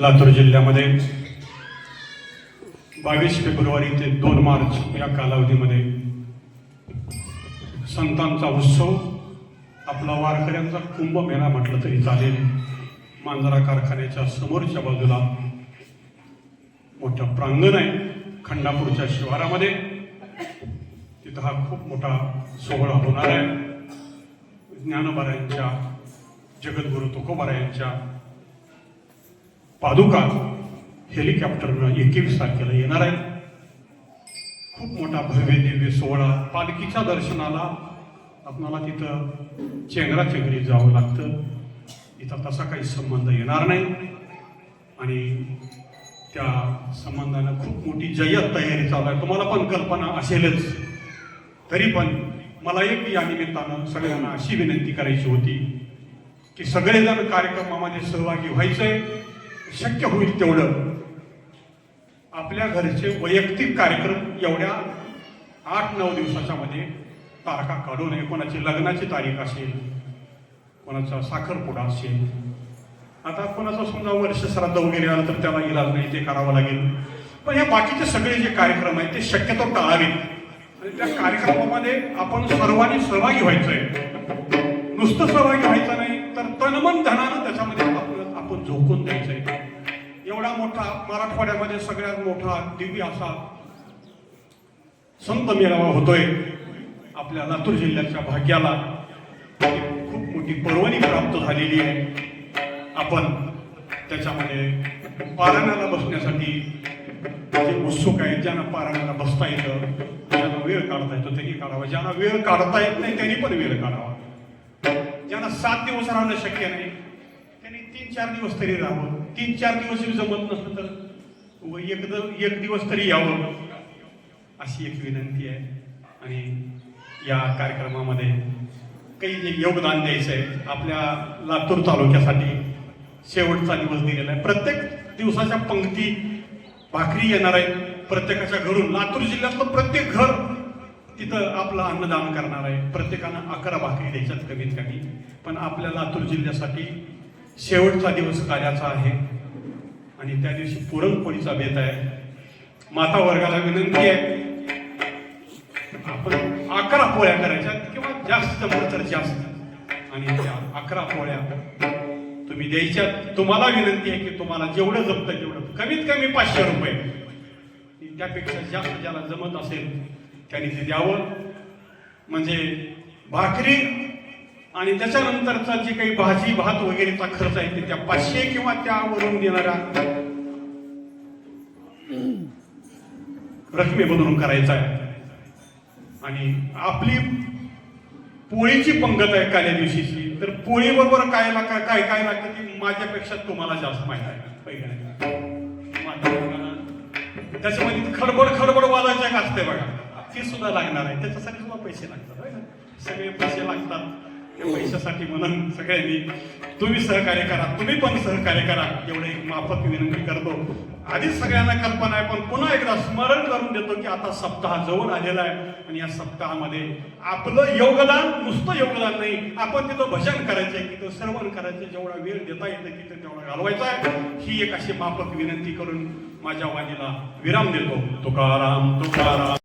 लातूर जिल्ह्यामध्ये बावीस फेब्रुवारी ते दोन मार्च या कालावधीमध्ये संतांचा उत्सव आपला वारकऱ्यांचा कुंभमेळा म्हटलं तरी चालेल. मांजरा कारखान्याच्या समोरच्या बाजूला मोठं प्रांगण आहे खंडापूरच्या शिवारामध्ये. तिथं हा खूप मोठा सोहळा होणार आहे. ज्ञानोबारायांच्या जगद्गुरु तुकोबारायांच्या पादुका हेलिकॉप्टरनं एकवीस तारखेला येणार आहेत खूप मोठा भव्य दिव्य सोहळा. पालखीच्या दर्शनाला आपणाला तिथं चेंगराचेंगरी जावं लागतं. इथं तसा काही संबंध येणार नाही. आणि त्या संबंधानं खूप मोठी जय्यत तयारी चालू आहे. तुम्हाला पण कल्पना असेलच. तरी पण मला एक या निमित्तानं सगळ्यांना अशी विनंती करायची होती की सगळेजण कार्यक्रमामध्ये सहभागी व्हायचं आहे शक्य होईल तेवढं. आपल्या घरचे वैयक्तिक कार्यक्रम एवढ्या आठ नऊ दिवसाच्या मध्ये तारखा काढू नये कोणाची लग्नाची तारीख असेल कोणाचा साखरपुडा असेल आता कोणाचा समजा वर्ष श्राद्ध वगैरे आलं तर त्याला इलाज नाही ते करावं लागेल. पण हे बाकीचे सगळे जे कार्यक्रम आहेत ते शक्यतो टाळावेत. आणि त्या कार्यक्रमामध्ये आपण सर्वांनी सहभागी व्हायचंय. नुसतं सहभागी व्हायचं नाही तर तनमन धनानं त्याच्यामध्ये आपण आपण झोकून द्यायचंय. एवढा मोठा मराठवाड्यामध्ये सगळ्यात मोठा दिव्य असा संत मेळावा होतोय. आपल्या लातूर जिल्ह्याच्या भाग्याला खूप मोठी पर्वणी प्राप्त झालेली आहे. आपण त्याच्यामध्ये पारायणाला बसण्यासाठी जे उत्सुक आहेत ज्यांना पारायणाला बसता येतं ज्यांना वेळ काढता येतो त्यांनी काढावा. ज्यांना वेळ काढता येत नाही त्यांनी पण वेळ काढावा. ज्यांना सात दिवस राहणं शक्य नाही त्यांनी तीन चार दिवस तरी राहावं. तीन चार दिवस जमत नसलं तर व एक एक दिवस तरी यावं. अशी एक विनंती आहे. आणि या कार्यक्रमामध्ये काही जे योगदान द्यायचं आहे. आपल्या लातूर तालुक्यासाठी शेवटचा दिवस दिलेला आहे. प्रत्येक दिवसाच्या पंक्ती भाकरी येणार आहेत प्रत्येकाच्या घरून. लातूर जिल्ह्यातलं प्रत्येक घर तिथं आपलं अन्नदान करणार आहे. प्रत्येकानं अकरा भाकरी द्यायच्यात कमीत कमी. पण आपल्या लातूर जिल्ह्यासाठी शेवटचा दिवस कार्याचा आहे. आणि त्या दिवशी पुरणपोळीचा बेत आहे. माता वर्गाला विनंती आहे. आपण अकरा पोळ्या करायच्या किंवा जास्त तर जास्त. आणि त्या अकरा पोळ्या तुम्ही द्यायच्या. तुम्हाला विनंती आहे की तुम्हाला जेवढं जमतं तेवढं. कमीत कमी पाचशे रुपये. त्यापेक्षा जास्त ज्याला जमत असेल त्याने ते द्यावं. म्हणजे भाकरी आणि त्याच्यानंतरचा जे काही भाजी भात वगैरेचा खर्च आहे ते त्या पाचशे किंवा त्यावरून देणारा रकमेमधून करायचा आहे. आणि आपली पोळीची पंगत आहे काल्या दिवशीची. तर पोळी बरोबर काय लाग काय काय लागतं ती माझ्यापेक्षा तुम्हाला जास्त माहीत आहे. पहिल्या त्याच्यामध्ये खडबड खडबड वाजायचं असते बघा. ती सुद्धा लागणार आहे. त्याच्यासाठी सुद्धा पैसे लागतात सगळे पैसे लागतात. पैशासाठी म्हणून सगळ्यांनी तुम्ही सहकार्य करा तुम्ही पण सहकार्य करा एवढं एक माफक विनंती करतो. आधीच सगळ्यांना कल्पना आहे पण पुन्हा एकदा स्मरण करून देतो की आता सप्ताह जवळ आलेला आहे आणि या सप्ताहामध्ये आपलं योगदान नुसतं योगदान नाही आपण तिथं भजन करायचंय तिथं श्रवण करायचं जेवढा वेळ देता येतं तिथं तेवढा घालवायचा आहे. ही एक अशी माफक विनंती करून माझ्या वाणीला विराम देतो. तुकाराम तुकाराम.